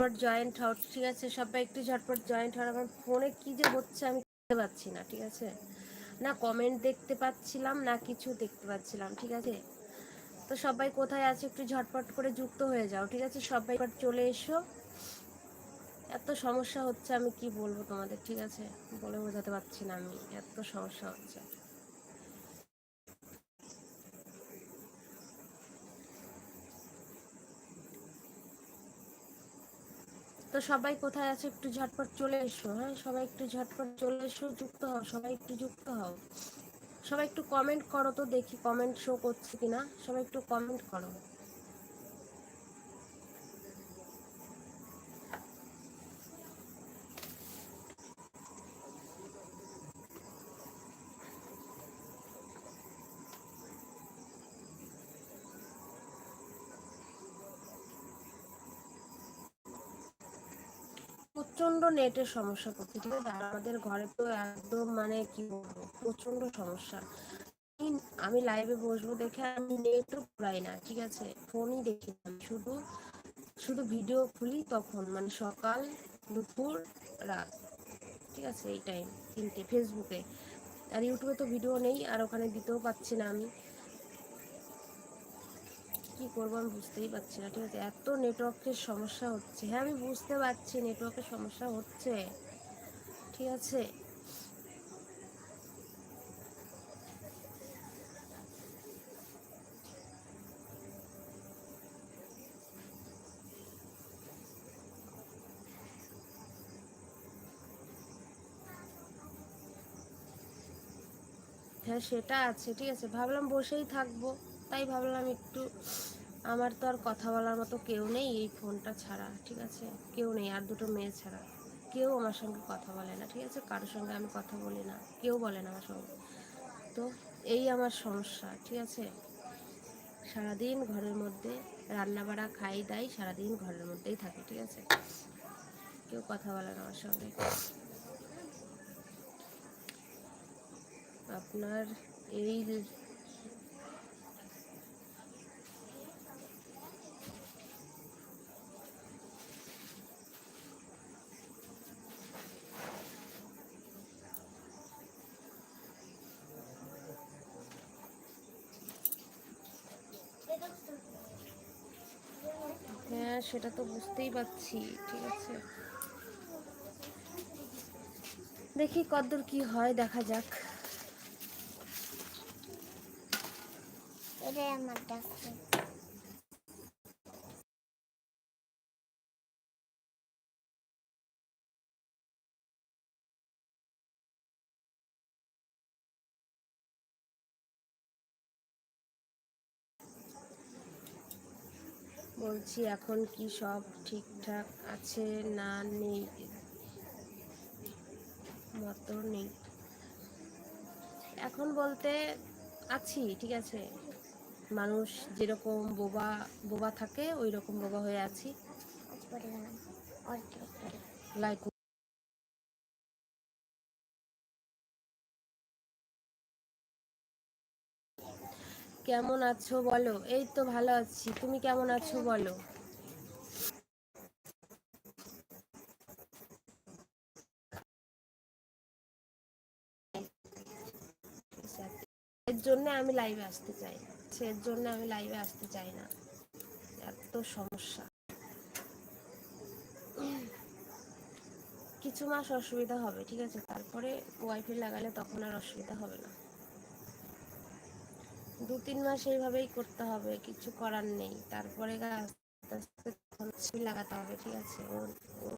ঝটপট জয়েন্ট হও, ঠিক আছে? সবাই একটু ঝটপট জয়েন্ট হওয়ার আমার ফোনে কি যে হচ্ছে আমি দেখতে পাচ্ছি না, ঠিক আছে? না কমেন্ট দেখতে পাচ্ছিলাম, না কিছু দেখতে পাচ্ছিলাম, ঠিক আছে? তো সবাই কোথায় আছে? একটু ঝটপট করে যুক্ত হয়ে যাও, ঠিক আছে? সবাই একবার চলে এসো। এত সমস্যা হচ্ছে আমি কি বলব তোমাদের, ঠিক আছে? বলে বোঝাতে পারছি না আমি, এত সমস্যা হচ্ছে। তো সবাই কোথায় আছে একটু ঝটপট চলে এসো হ্যাঁ? সবাই একটু ঝটপট চলে এসো, যুক্ত হও, সবাই একটু যুক্ত হও। সবাই একটু কমেন্ট করো তো দেখি কমেন্ট শো করছে কিনা। সবাই একটু কমেন্ট করো। প্রচণ্ড নেটের সমস্যা করছে। ঠিক আছে, আমাদের ঘরে তো একদম মানে কি বলব প্রচণ্ড সমস্যা। আমি লাইভে বসবো দেখে আমি নেটও পুরাই না, ঠিক আছে? ফোনই দেখি শুধু শুধু ভিডিও খুলি তখন মানে সকাল, দুপুর, রাত। ঠিক আছে, এই টাইম তিনটে ফেসবুকে আর ইউটিউবে তো ভিডিও নেই, আর ওখানে দিতেও পাচ্ছি না আমি। কি করব আমি বুঝতেই পারছি না, ঠিক আছে? এত নেটওয়ার্কের সমস্যা হচ্ছে। হ্যাঁ আমি বুঝতে পারছি নেটওয়ার্কের সমস্যা হচ্ছে, ঠিক আছে? হ্যাঁ সেটা আছে, ঠিক আছে? ভাবলাম বসেই থাকব। তাই ভাবলাম একটু আমার তো আর কথা বলার মতো কেউ নেই, এই ফোনটা ছাড়া, ঠিক আছে? কেউ নেই, আর দুটো মেয়ে ছাড়া। কেউ আমার সঙ্গে কথা বলে না, ঠিক আছে? কারোর সঙ্গে আমি কথা বলি না, কেউ বলে না আমার সঙ্গে। তো এই আমার সমস্যা, ঠিক আছে? সারাদিন ঘরের মধ্যে রান্না বাড়া, খাই দাই, সারাদিন ঘরের মধ্যেই থাকি, ঠিক আছে? কেউ কথা বলে না আমার সঙ্গে। আপনার এই হ্যাঁ সেটা তো বুঝতেই পারছি, ঠিক আছে। দেখি কদ্দূর কি হয়, দেখা যাক। এটাই আমার ডাস্টবিন বলছি এখন কি সব ঠিকঠাক আছে না নেই? মতো নেই। এখন বলতে আছি ঠিক আছে। মানুষ যেরকম বোবা বোবা থাকে ওই রকম বোবা হয়ে আছি। লাইক কেমন আছো বলো? এই তো ভালো আছি। তুমি কেমন আছো বলো? এর জন্য আমি লাইভে আসতে চাই। এর জন্য আমি লাইভে আসতে চাই না। এত সমস্যা। কিছু মাস অসুবিধা হবে, ঠিক আছে? তারপরে ওয়াইফাই লাগালে তখন আর অসুবিধা হবে না। দু তিন মাস এইভাবেই করতে হবে, কিছু করার নেই। তারপরে গাছ আস্তে আস্তে লাগাতে হবে, ঠিক আছে?